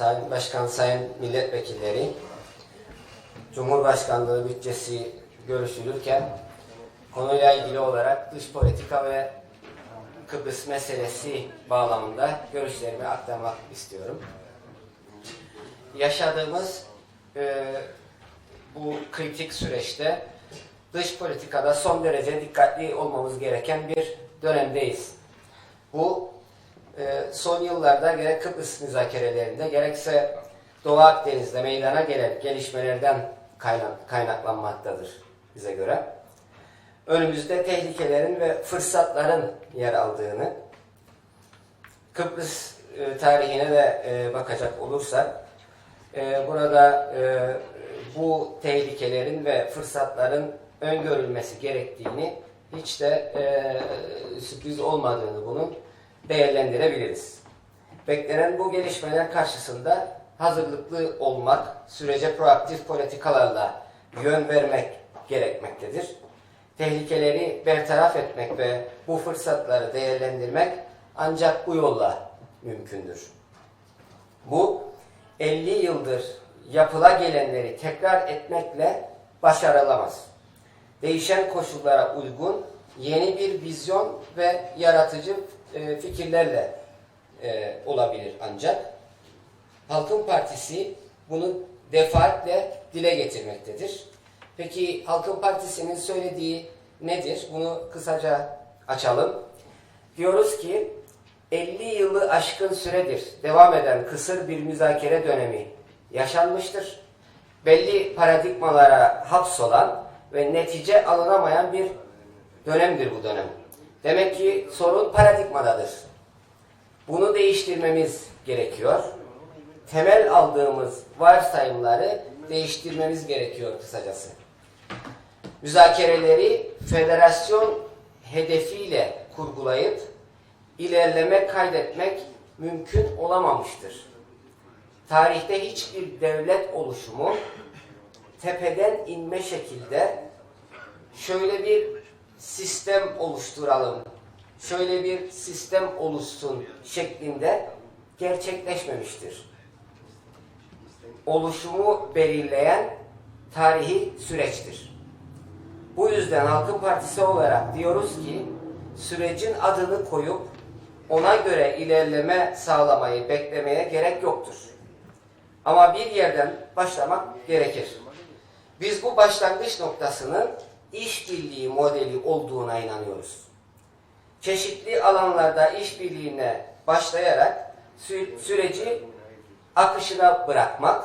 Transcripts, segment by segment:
Sayın Başkan, Sayın Milletvekilleri, Cumhurbaşkanlığı bütçesi görüşülürken konuyla ilgili olarak dış politika ve Kıbrıs meselesi bağlamında görüşlerimi aktarmak istiyorum. Yaşadığımız e, bu kritik süreçte dış politikada son derece dikkatli olmamız gereken bir dönemdeyiz. Bu e, son yıllarda gerek Kıbrıs müzakerelerinde gerekse Doğu Akdeniz'de meydana gelen gelişmelerden kaynak, kaynaklanmaktadır bize göre. Önümüzde tehlikelerin ve fırsatların yer aldığını, Kıbrıs e, tarihine de e, bakacak olursak, e, burada bu tehlikelerin ve fırsatların öngörülmesi gerektiğini hiç de sürpriz olmadığını bunun değerlendirebiliriz. Beklenen bu gelişmeler karşısında hazırlıklı olmak, sürece proaktif politikalarla yön vermek gerekmektedir. Tehlikeleri bertaraf etmek ve bu fırsatları değerlendirmek ancak bu yolla mümkündür. Bu 50 yıldır yapıla gelenleri tekrar etmekle başarılamaz. Değişen koşullara uygun yeni bir vizyon ve yaratıcı e, fikirlerle e, olabilir ancak. Halkın Partisi bunu defaatle dile getirmektedir. Peki Halkın Partisi'nin söylediği nedir? Bunu kısaca açalım. Diyoruz ki 50 yılı aşkın süredir devam eden kısır bir müzakere dönemi yaşanmıştır. Belli paradigmalara hapsolan ve netice alınamayan bir dönemdir bu dönem. Demek ki sorun paradigmadadır. Bunu değiştirmemiz gerekiyor. Temel aldığımız varsayımları değiştirmemiz gerekiyor kısacası. Müzakereleri federasyon hedefiyle kurgulayıp ilerleme kaydetmek mümkün olamamıştır. Tarihte hiçbir devlet oluşumu tepeden inme şekilde şöyle bir sistem oluşturalım, şöyle bir sistem oluşsun şeklinde gerçekleşmemiştir. Oluşumu belirleyen tarihi süreçtir. Bu yüzden Halkın Partisi olarak diyoruz ki sürecin adını koyup ona göre ilerleme sağlamayı beklemeye gerek yoktur. Ama bir yerden başlamak gerekir. Biz bu başlangıç noktasının işbirliği modeli olduğuna inanıyoruz. Çeşitli alanlarda işbirliğine başlayarak sü süreci akışına bırakmak,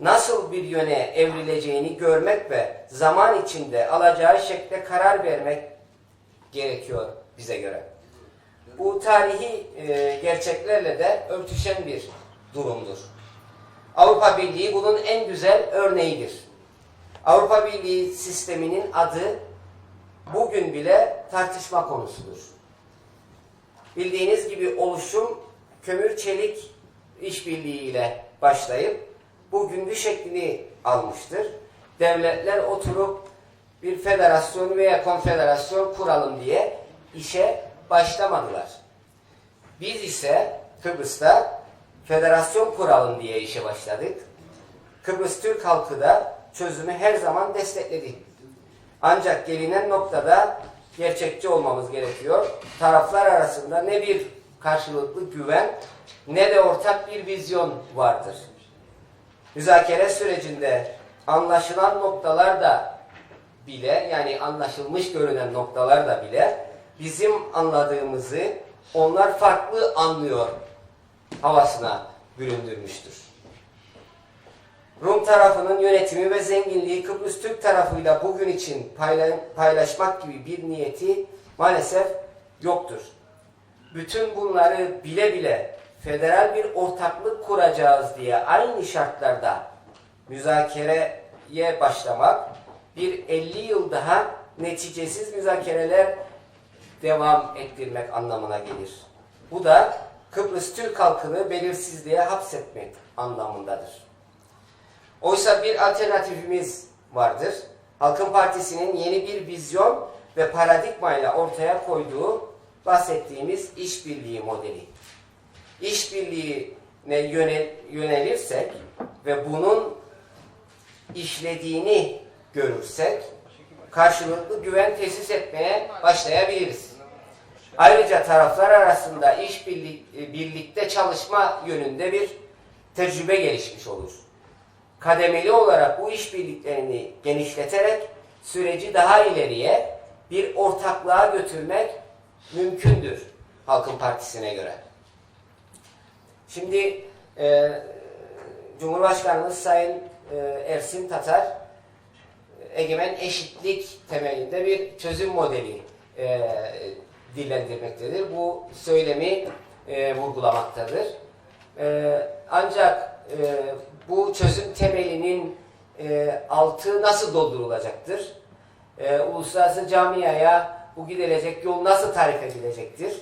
nasıl bir yöne evrileceğini görmek ve zaman içinde alacağı şekle karar vermek gerekiyor bize göre. Bu tarihi e, gerçeklerle de örtüşen bir durumdur. Avrupa Birliği bunun en güzel örneğidir. Avrupa Birliği sisteminin adı bugün bile tartışma konusudur. Bildiğiniz gibi oluşum kömür çelik işbirliği ile başlayıp bugünkü şeklini almıştır. Devletler oturup bir federasyon veya konfederasyon kuralım diye işe başlamadılar. Biz ise Kıbrıs'ta federasyon kuralım diye işe başladık. Kıbrıs Türk halkı da çözümü her zaman destekledi. Ancak gelinen noktada gerçekçi olmamız gerekiyor. Taraflar arasında ne bir karşılıklı güven ne de ortak bir vizyon vardır. Müzakere sürecinde anlaşılan noktalar da bile yani anlaşılmış görünen noktalar da bile bizim anladığımızı onlar farklı anlıyor havasına büründürmüştür. Rum tarafının yönetimi ve zenginliği Kıbrıs Türk tarafıyla bugün için paylaşmak gibi bir niyeti maalesef yoktur. Bütün bunları bile bile federal bir ortaklık kuracağız diye aynı şartlarda müzakereye başlamak bir 50 yıl daha neticesiz müzakereler devam ettirmek anlamına gelir. Bu da Kıbrıs Türk halkını belirsizliğe hapsetmek anlamındadır. Oysa bir alternatifimiz vardır. Halkın Partisi'nin yeni bir vizyon ve paradigmayla ortaya koyduğu bahsettiğimiz işbirliği modeli. İşbirliği ne yönel, yönelirsek ve bunun işlediğini görürsek karşılıklı güven tesis etmeye başlayabiliriz. Ayrıca taraflar arasında iş birlik- birlikte çalışma yönünde bir tecrübe gelişmiş olur. Kademeli olarak bu işbirliklerini genişleterek süreci daha ileriye bir ortaklığa götürmek mümkündür Halkın Partisi'ne göre. Şimdi e, Cumhurbaşkanımız Sayın e, Ersin Tatar egemen eşitlik temelinde bir çözüm modeli e, dillendirmektedir. Bu söylemi e, vurgulamaktadır. E, ancak e, bu çözüm temelinin e, altı nasıl doldurulacaktır? E, uluslararası camiaya bu gidilecek yol nasıl tarif edilecektir?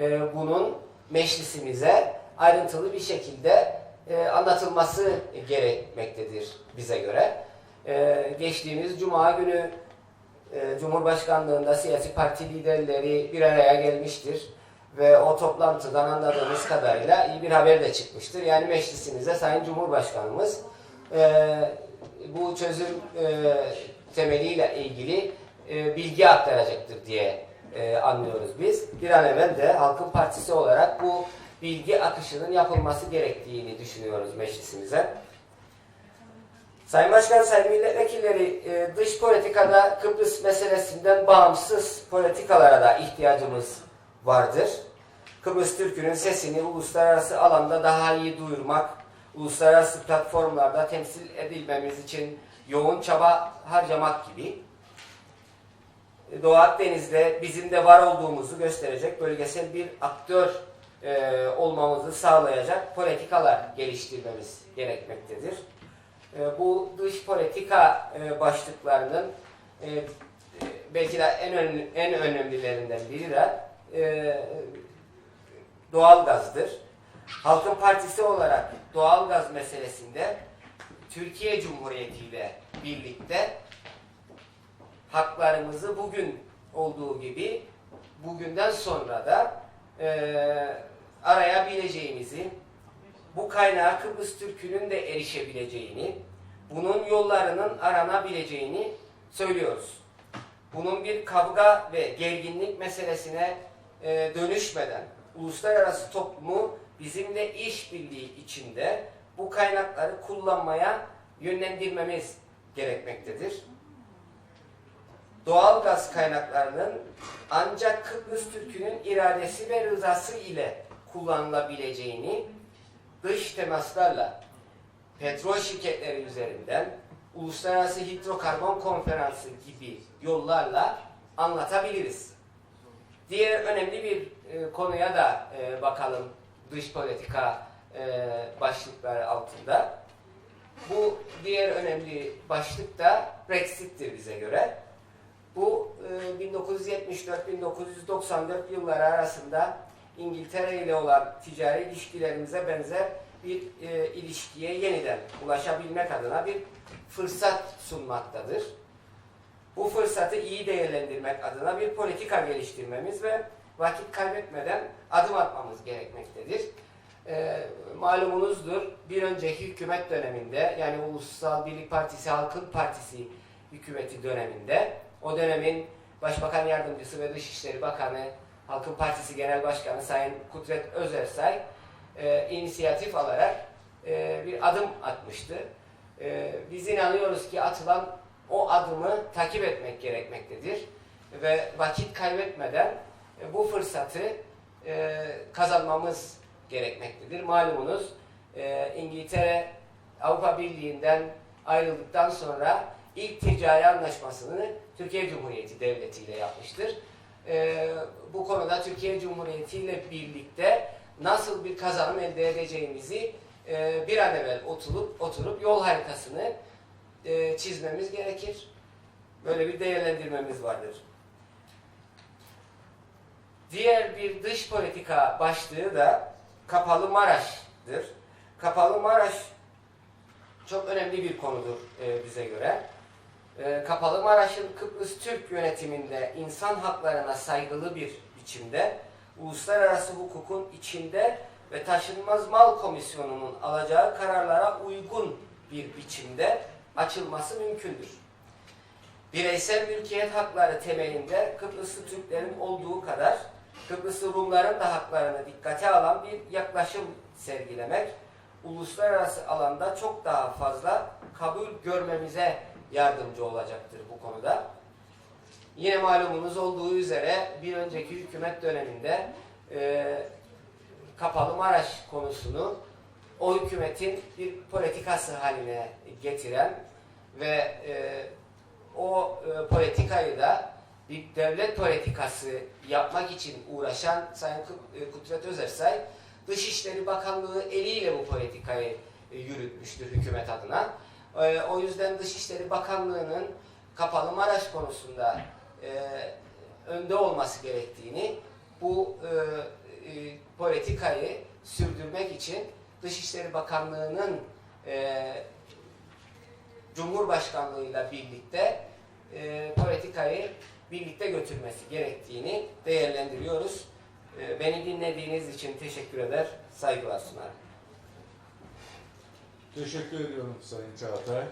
E, bunun meclisimize ayrıntılı bir şekilde e, anlatılması gerekmektedir bize göre. E, geçtiğimiz Cuma günü e, Cumhurbaşkanlığında siyasi parti liderleri bir araya gelmiştir. Ve o toplantıdan anladığımız kadarıyla iyi bir haber de çıkmıştır. Yani meclisimize Sayın Cumhurbaşkanımız e, bu çözüm e, temeliyle ilgili e, bilgi aktaracaktır diye e, anlıyoruz biz. Bir an evvel de Halkın Partisi olarak bu bilgi akışının yapılması gerektiğini düşünüyoruz meclisimize. Sayın Başkan, Sayın Milletvekilleri, e, dış politikada Kıbrıs meselesinden bağımsız politikalara da ihtiyacımız vardır. Kıbrıs Türk'ünün sesini uluslararası alanda daha iyi duyurmak, uluslararası platformlarda temsil edilmemiz için yoğun çaba harcamak gibi Doğu Akdeniz'de bizim de var olduğumuzu gösterecek bölgesel bir aktör e, olmamızı sağlayacak politikalar geliştirmemiz gerekmektedir. E, bu dış politika e, başlıklarının e, e, belki de en, ön- en önemlilerinden biri de e, doğalgazdır. Halkın Partisi olarak doğalgaz meselesinde Türkiye Cumhuriyeti ile birlikte haklarımızı bugün olduğu gibi bugünden sonra da e, arayabileceğimizi, bu kaynağa Kıbrıs Türk'ünün de erişebileceğini, bunun yollarının aranabileceğini söylüyoruz. Bunun bir kavga ve gerginlik meselesine e, dönüşmeden uluslararası toplumu bizimle işbirliği içinde bu kaynakları kullanmaya yönlendirmemiz gerekmektedir. Doğal gaz kaynaklarının ancak Kıbrıs Türk'ünün iradesi ve rızası ile kullanılabileceğini dış temaslarla petrol şirketleri üzerinden Uluslararası Hidrokarbon Konferansı gibi yollarla anlatabiliriz. Diğer önemli bir e, konuya da e, bakalım dış politika e, başlıkları altında. Bu diğer önemli başlık da Brexit'tir bize göre. Bu e, 1974-1994 yılları arasında İngiltere ile olan ticari ilişkilerimize benzer bir e, ilişkiye yeniden ulaşabilmek adına bir fırsat sunmaktadır. Bu fırsatı iyi değerlendirmek adına bir politika geliştirmemiz ve vakit kaybetmeden adım atmamız gerekmektedir. E, malumunuzdur bir önceki hükümet döneminde yani Ulusal Birlik Partisi Halkın Partisi hükümeti döneminde o dönemin Başbakan Yardımcısı ve Dışişleri Bakanı Halkın Partisi Genel Başkanı Sayın Kudret Özersay e, inisiyatif alarak e, bir adım atmıştı. E, biz inanıyoruz ki atılan o adımı takip etmek gerekmektedir ve vakit kaybetmeden e, bu fırsatı e, kazanmamız gerekmektedir. Malumunuz e, İngiltere Avrupa Birliği'nden ayrıldıktan sonra ilk ticari anlaşmasını Türkiye Cumhuriyeti Devleti ile yapmıştır. Bu konuda Türkiye Cumhuriyeti ile birlikte nasıl bir kazanım elde edeceğimizi bir an evvel oturup, oturup yol haritasını e, çizmemiz gerekir. Böyle bir değerlendirmemiz vardır. Diğer bir dış politika başlığı da Kapalı Maraş'tır. Kapalı Maraş çok önemli bir konudur e, bize göre. E, Kapalı Maraş'ın Kıbrıs Türk yönetiminde insan haklarına saygılı bir biçimde uluslararası hukukun içinde ve Taşınmaz Mal Komisyonu'nun alacağı kararlara uygun bir biçimde açılması mümkündür. Bireysel mülkiyet hakları temelinde Kıbrıslı Türklerin olduğu kadar Kıbrıslı Rumların da haklarını dikkate alan bir yaklaşım sergilemek uluslararası alanda çok daha fazla kabul görmemize yardımcı olacaktır bu konuda. Yine malumunuz olduğu üzere bir önceki hükümet döneminde e, Kapalı Maraş konusunu o hükümetin bir politikası haline getiren ve e, o e, politikayı da bir devlet politikası yapmak için uğraşan Sayın e, Kudret Özersay Dışişleri Bakanlığı eliyle bu politikayı e, yürütmüştür hükümet adına. E, o yüzden Dışişleri Bakanlığı'nın Kapalı Maraş konusunda e, önde olması gerektiğini bu e, e, politikayı sürdürmek için Dışişleri Bakanlığı'nın e, Cumhurbaşkanlığıyla birlikte e, politikayı birlikte götürmesi gerektiğini değerlendiriyoruz. E, beni dinlediğiniz için teşekkür eder, saygılar sunarım. Teşekkür ediyorum Sayın Çağatay.